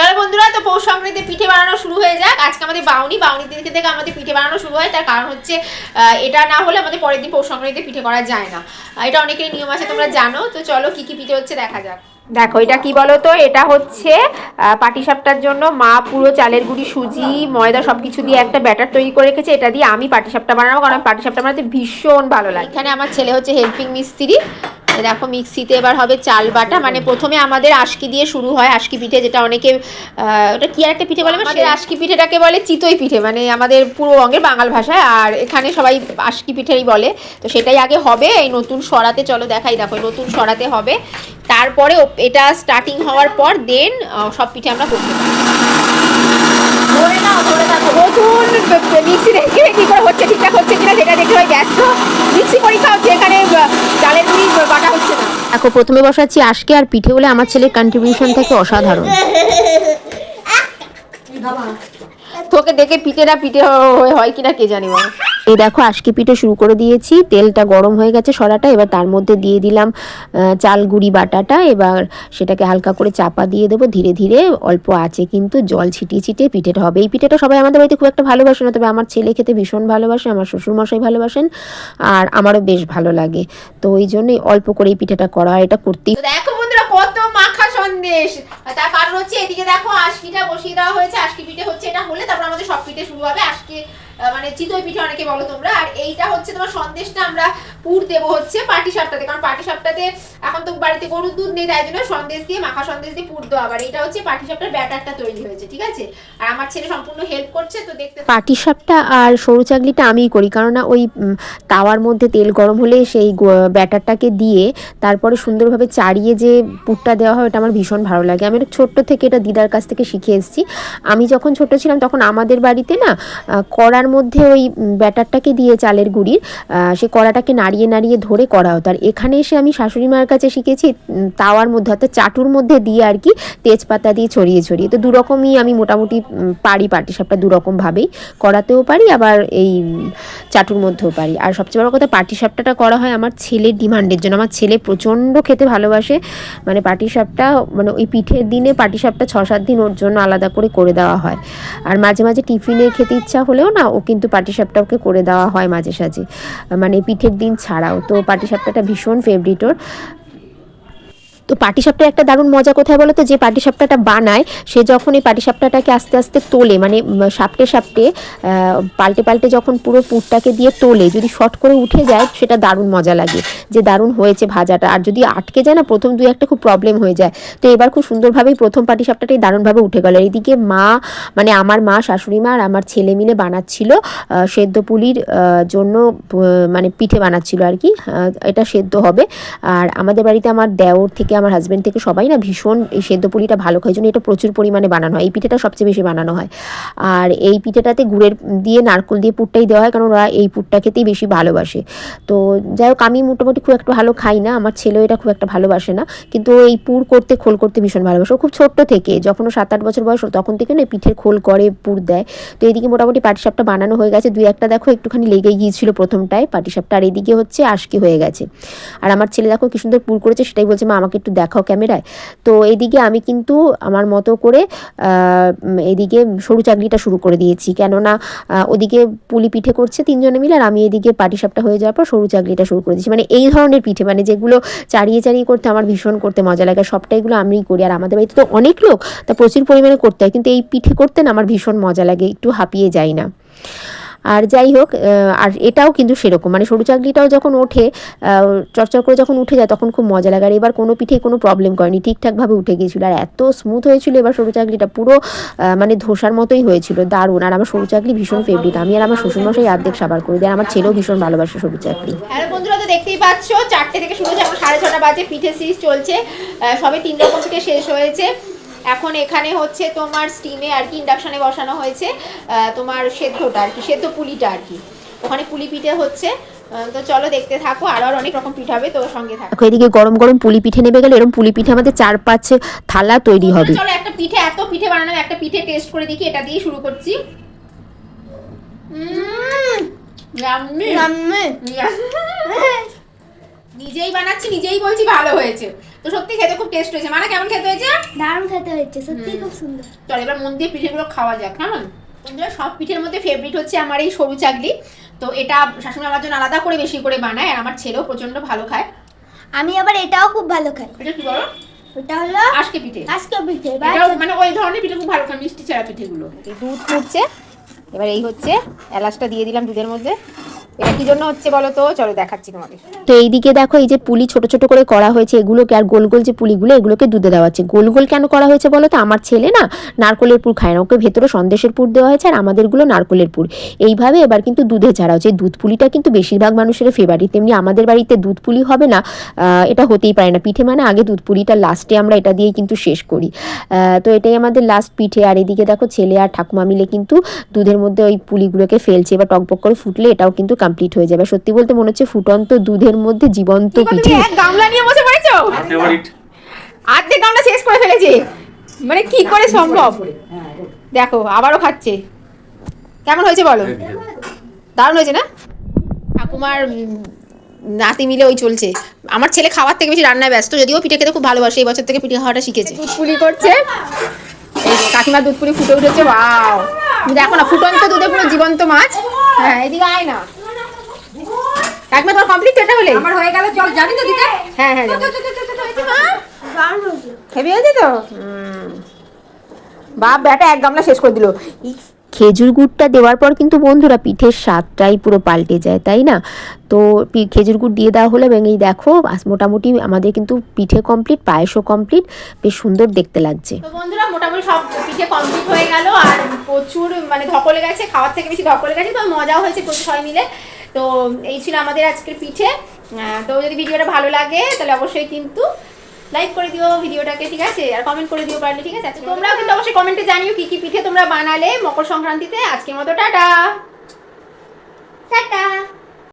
চলো বন্ধুরা তো পৌষ সংক্রান্তি পিঠে বানানো শুরু হয়ে যাক। আজকে আমাদের বাউনি বাউনি দিনকে থেকে আমাদের পিঠে বানানো শুরু হয়। তার কারণ হচ্ছে এটা না হলে আমাদের পরের দিন পৌষ সংক্রান্তিতে পিঠে করা যায় না। এটা অনেকের নিয়ম আছে তোমরা জানো। তো চলো কি কি পিঠে হচ্ছে দেখা যাক। দেখো এটা কি বলো তো এটা হচ্ছে পাটিসাপটার জন্য মা পুরো চালের গুঁড়ি সুজি ময়দা সব কিছু দিয়ে একটা ব্যাটার তৈরি করে রেখেছে। এটা দিয়ে আমি পাটিসাপটা বানাবো কারণ পাটিসাপটা বানাতে ভীষণ ভালো লাগে। এখানে আমার ছেলে হচ্ছে হেল্পিং মিস্ত্রি। দেখো মিক্সিতে এবার হবে চাল বাটা। মানে প্রথমে আমাদের আশকি দিয়ে শুরু হয় আশকি পিঠে যেটা অনেকে ওটা কি আর একটা পিঠে বলে? আমাদের আশকি পিঠেটাকে বলে চিতই পিঠে মানে আমাদের পূর্ববঙ্গের বাঙাল ভাষায় আর এখানে সবাই আশকি পিঠেই বলে। তো সেটাই আগে হবে এই নতুন সরাতে চলো দেখাই দেখো নতুন সরাতে হবে। তারপরে এটা স্টার্টিং হওয়ার পর দেন সব পিঠে আমরা করতে পারি নতুন মিক্সি রেখে কি করে হচ্ছে ঠিকঠাক হচ্ছে কিনা সেটা দেখে ওই ব্যস্ত। মিক্সি পরীক্ষা চালের গুঁড়ি বাটা হচ্ছে না। দেখো প্রথমে বসাচ্ছি আজকে আর পিঠে বলে আমার ছেলের কন্ট্রিবিউশন থেকে অসাধারণ। তোকে দেখে পিঠেটা পিঠে হয় কিনা কে জানি বল। এই দেখো, আজকে পিঠে শুরু করে দিয়েছি। তেলটা গরম হয়ে গেছে সরাটা, এবার তার মধ্যে দিয়ে দিলাম চাল গুঁড়ি বাটাটা। এবার সেটাকে হালকা করে চাপা দিয়ে দেবো। ধীরে ধীরে অল্প আছে কিন্তু জল ছিটিয়ে ছিটিয়ে পিঠেটা হবে। এই পিঠেটা সবাই আমাদের বাড়িতে খুব একটা ভালোবাসে না, তবে আমার ছেলে খেতে ভীষণ ভালোবাসে, আমার শ্বশুরমশাই ভালোবাসেন, আর আমারও বেশ ভালো লাগে। তো ওই জন্যই অল্প করে এই পিঠেটা করা, এটা করতেই দেখো বন্ধুরা, কত মাখা সন্দেশ। তার কারণ হচ্ছে এদিকে দেখো আশকিটা বসিয়ে দেওয়া হয়েছে। আশকি পিঠে হচ্ছে এটা হলে তারপর আমাদের সব পিঠে শুরু হবে। আজকে মানে চিতই পিঠে অনেকে বলো তোমরা। আর এইটা হচ্ছে তোমার সন্দেশটা আমরা পুর দেবো হচ্ছে পাটি সাপটাতে। কারণ পাটি সাপটাতে এখন তো বাড়িতে গরুর দুধ নেই, তাই জন্য সন্দেশ দিয়ে, মাখা সন্দেশ দিয়ে পুর দেওয়া। আবার এটা হচ্ছে পাটি সাপটার ব্যাটারটা তৈরি হয়েছে, ঠিক আছে? আর আমার ছেলে সম্পূর্ণ হেল্প করছে, তো দেখতে পাটিসাপটা আর সরু চাকলিটা আমিই করি। কারণ না ওই তাওয়ার মধ্যে তেল গরম হলে সেই ব্যাটারটাকে দিয়ে তারপরে সুন্দরভাবে চাড়িয়ে যে পুরটা দেওয়া হয় ওটা আমার ভীষণ ভালো লাগে। আমি ছোট্ট থেকে এটা দিদার কাছ থেকে শিখে এসেছি। আমি যখন ছোট ছিলাম তখন আমাদের বাড়িতে না কড়ার মধ্যে ওই ব্যাটারটাকে দিয়ে চালের গুঁড়ির সে কড়াটাকে নাড়িয়ে নাড়িয়ে ধরে করা হতো। আর এখানে এসে আমি শাশুড়ি মায়ের কাছে শিখেছি তাওয়ার মধ্যে অর্থাৎ চাটুর মধ্যে দিয়ে আর কি তেজপাতা দিয়ে ছড়িয়ে ছড়িয়ে। তো দুরকমই আমি মোটামুটি পারি পাটিসাপটা দুরকমভাবেই। করাতেও পারি, আবার এই চাটুর মধ্যেও পারি। আর সবচেয়ে বড় কথা, পাটিসাপটাটা করা হয় আমার ছেলের ডিমান্ডের জন্য। আমার ছেলে প্রচণ্ড খেতে ভালোবাসে। মানে পাটিসাপটা মানে ওই পিঠের দিনে পাটিসাপটা ছ সাত দিন ওর জন্য আলাদা করে করে দেওয়া হয়। আর মাঝে মাঝে টিফিনে খেতে ইচ্ছা হলেও না, ও কিন্তু পাটিসাপটা ওকে করে দেওয়া হয় মাঝে সাঝে। মানে পিঠের দিন ছাড়াও। তো পাটিসাপটাটা ভীষণ ফেভারিট ওর। তো পাটিসাপটার একটা দারুণ মজা কোথায় বলো তো? যে পাটিসাপটাটা বানায়, সে যখন এই পাটিসাপটাটাকে আস্তে আস্তে তোলে মানে সাপটে সাপটে পাল্টে পাল্টে যখন পুরো পুরটাকে দিয়ে তোলে, যদি শর্ট করে উঠে যায়, সেটা দারুণ মজা লাগে, যে দারুণ হয়েছে ভাজাটা। আর যদি আটকে যায় না, প্রথম দুই একটা খুব প্রবলেম হয়ে যায়। তো এবার খুব সুন্দরভাবেই প্রথম পাটিসাপটাটাই দারুণভাবে উঠে গেল। এইদিকে মা মানে আমার মা, শাশুড়ি মা আর আমার ছেলে মিলে বানাচ্ছিল সেদ্ধ পুলির জন্য মানে পিঠে বানাচ্ছিল আর কি এটা সেদ্ধ হবে। আর আমাদের বাড়িতে আমার দেওর থেকে আমার হাজব্যান্ড থেকে সবাই না ভীষণ এই সেদ্ধ পুলিটা ভালো খায় জন্য এটা প্রচুর পরিমাণে বানানো হয়। এই পিঠেটা সবচেয়ে বেশি বানানো হয়। আর এই পিঠেটাতে গুড়ের দিয়ে নারকল দিয়ে পুরটাই দেওয়া হয়, কারণ ওরা এই পুরটা খেতেই বেশি ভালোবাসে। তো যাই হোক, আমি মোটামুটি খুব একটা ভালো খাই না, আমার ছেলেও এটা খুব একটা ভালোবাসে না। কিন্তু এই পুর করতে, খোল করতে ভীষণ ভালোবাসে। ও খুব ছোট্ট থেকে, যখন ও সাত আট বছর বয়স তখন থেকে না পিঠের খোল করে, পুর দেয়। তো এদিকে মোটামুটি পাটিসাপটা বানানো হয়ে গেছে। দুই একটা দেখো একটুখানি লেগে গিয়েছিল প্রথমটায়, পাটিসাপটা আর এদিকে হচ্ছে আশকি হয়ে গেছে। আর আমার ছেলে দেখো কি সুন্দর পুর করেছে, সেটাই বলছে, মা, আমাকে একটু দেখাও ক্যামেরায়। তো এদিকে আমি কিন্তু আমার মতো করে এদিকে সরু চাকরিটা শুরু করে দিয়েছি। কেননা ওদিকে পুলি পিঠে করছে তিনজনে মিলে আর আমি এদিকে পাটিসাপটা হয়ে যাওয়ার পর সরু চাকরিটা শুরু করে দিয়েছি। মানে এই ধরনের পিঠে মানে যেগুলো চাড়িয়ে চাড়িয়ে করতে আমার ভীষণ করতে মজা লাগে। আর সবটাই এগুলো আমিই করি। আর আমাদের বাড়িতে তো অনেক লোক, তা প্রচুর পরিমাণে করতে হয়। কিন্তু এই পিঠে করতে না আমার ভীষণ মজা লাগে, একটু হাঁপিয়ে যাই না। আর যাই হোক আর এটাও কিন্তু সেরকম। মানে সরু চাকরিটাও যখন ওঠে চরচর করে যখন উঠে যায়, তখন খুব মজা লাগে। আর এবার কোনো পিঠে কোনো প্রবলেম করেনি, ঠিকঠাকভাবে উঠে গিয়েছিল। আর এত স্মুথ হয়েছিল এবার সরু চাকরিটা, পুরো মানে ধোসার মতোই হয়েছিল। দারুণ। আর আমার সরু চাকরি ভীষণ ফেভারিট আমি আর আমার শ্বশুরমশাই আর্ধেক সাবার করে আর আমার ছেলেও ভীষণ ভালোবাসে সরু চাকরি। দেখতেই পাচ্ছ, চারটে থেকে শুরু হয়েছে। এখন সাড়ে ছটা বাজে, পিঠে সিরিজ চলছে। সবে তিন রকম পিঠে শেষ হয়েছে। এখন এখানে হচ্ছে তোমার স্টিমে আর কি ইন্ডাকশানে বসানো হয়েছে তোমার সেদ্ধটা আর কি সেদ্ধ পুলিটা আর কি। ওখানে পুলি পিঠে হচ্ছে তো চলো দেখতে থাকো আরও আর অনেক রকম পিঠা হবে তো সঙ্গে থাকো। এদিকে গরম গরম পুলি পিঠে নেবে গেলে এরকম পুলি পিঠে আমাদের চার পাঁচ থালা তৈরি হবে। চলো একটা পিঠে এত পিঠে বানানো একটা পিঠে টেস্ট করে দেখি এটা দিয়ে শুরু করছি. নিজেই বানাচ্ছি নিজেই বলছি ভালো হয়েছে। তো সত্যি খেতে খুব টেস্ট হয়েছে। মানে কেমন খেতে হয়েছে? দারুণ খেতে হচ্ছে সত্যি খুব সুন্দর। চল এবার মন দিয়ে পিঠেগুলো খাওয়া যাক কেমন? বন্ধুরা সব পিঠের মধ্যে ফেভারিট হচ্ছে আমার এই সরু চাকলি। তো এটা শাশুড়ি আমার জন্য আলাদা করে বেশি করে বানায় আর আমার ছেলেও প্রচণ্ড ভালো খায়। আমি আবার এটাও খুব ভালো খাই। এটা কি বলো? ওটা হলো আজকে পিঠে। আজকে পিঠে মানে ওই ধরনের পিঠে খুব ভালো খায় মিষ্টি ছাড়া পিঠেগুলো। দুধ ফুটছে এবার এই হচ্ছে এলাচটা দিয়ে দিলাম দুধের মধ্যে। এটা কি জন্য হচ্ছে বলো তো চলো দেখাচ্ছি তোমাকে তো এইদিকে দেখো, এই যে পুলি ছোট ছোট করে করা হয়েছে এগুলোকে, আর গোল গোল যে পুলিগুলো, এগুলোকে দুধে দেওয়া হচ্ছে। গোল গোল কেন করা হয়েছে বলো তো আমার ছেলে না নারকলের পুর খায় না, ওকে ভেতরে সন্দেশের পুর দেওয়া হয়েছে, আর আমাদেরগুলো নারকলের পুর। এইভাবে এবার কিন্তু দুধে ছাড়া হচ্ছে। দুধ পুলিটা কিন্তু বেশিরভাগ মানুষের ফেভারিট তেমনি আমাদের বাড়িতে দুধ পুলি হবে না এটা হতেই পারে না। পিঠে মানে আগে দুধ পুলিটা লাস্টে আমরা এটা দিয়েই কিন্তু শেষ করি। তো এটাই আমাদের লাস্ট পিঠে। আর এদিকে দেখো, ছেলে আর ঠাকুমা মিলে কিন্তু দুধের মধ্যে ওই পুলিগুলোকে ফেলছে, এবার টকবক করে ফুটলে এটাও কিন্তু কমপ্লিট হয়ে যাবে। সত্যি বলতে মনে হচ্ছে ফুটন্ত দুধের মধ্যে জীবন্ত পিঠে। এক গামলা নিয়ে বসে পড়েছো? আর্ধেক গামলা শেষ করে ফেলেছে। মানে কি করে সম্ভব? দেখো আবারও খাচ্ছে। কেমন হয়েছে বলো? দারুণ হয়েছে না? ঠাকুমার নাতি মিলে ওই চলছে। আমার ছেলে খাওয়ার থেকে বেশি রান্নায় ব্যস্ত যদিও পিঠে খেতে খুব ভালোবাসে এই বছর থেকে পিঠে খাওয়াটা শিখেছে। দুধ পুলি করছে। এই যে কাকিমার দুধ পুলি ফুটে উঠেছে বাও দেখো না ফুটন্ত দুধে পুরো জীবন্ত মাছ। হ্যাঁ এদিকে আয় না। কাকিমা তোমার কমপ্লিট এটা হলে। আমার হয়ে গেল চল জানি তো দিতে। হ্যাঁ হ্যাঁ হেভি হয়েছে তো। বাপ বেটা এক গামলা শেষ করে দিল। খেজুর গুড়টা দেওয়ার পর কিন্তু বন্ধুরা পিঠের স্বাদটাই পুরো পাল্টে যায় তাই না? তো খেজুর গুড় দিয়ে দেওয়া হলো এবং এই দেখো মোটামুটি আমাদের কিন্তু পিঠে কমপ্লিট পায়েসও কমপ্লিট বেশ সুন্দর দেখতে লাগছে। তো বন্ধুরা মোটামুটি সব পিঠে কমপ্লিট হয়ে গেল আর প্রচুর মানে ধকলে গেছে খাওয়ার থেকে বেশি ধকলে গেছে তো মজাও হয়েছে প্রচুর সবাই মিলে। তো এই ছিল আমাদের আজকের পিঠে। তো যদি ভিডিওটা ভালো লাগে, তাহলে অবশ্যই কিন্তু লাইক করে দিও ভিডিওটাকে, ঠিক আছে? আর কমেন্ট করে দিও পারলে, ঠিক আছে? আচ্ছা, তোমরাও কিন্তু অবশ্যই কমেন্টে জানিও কি কি পিঠে তোমরা বানালে মকর সংক্রান্তিতে। আজকের মতো টাটা। টাটা।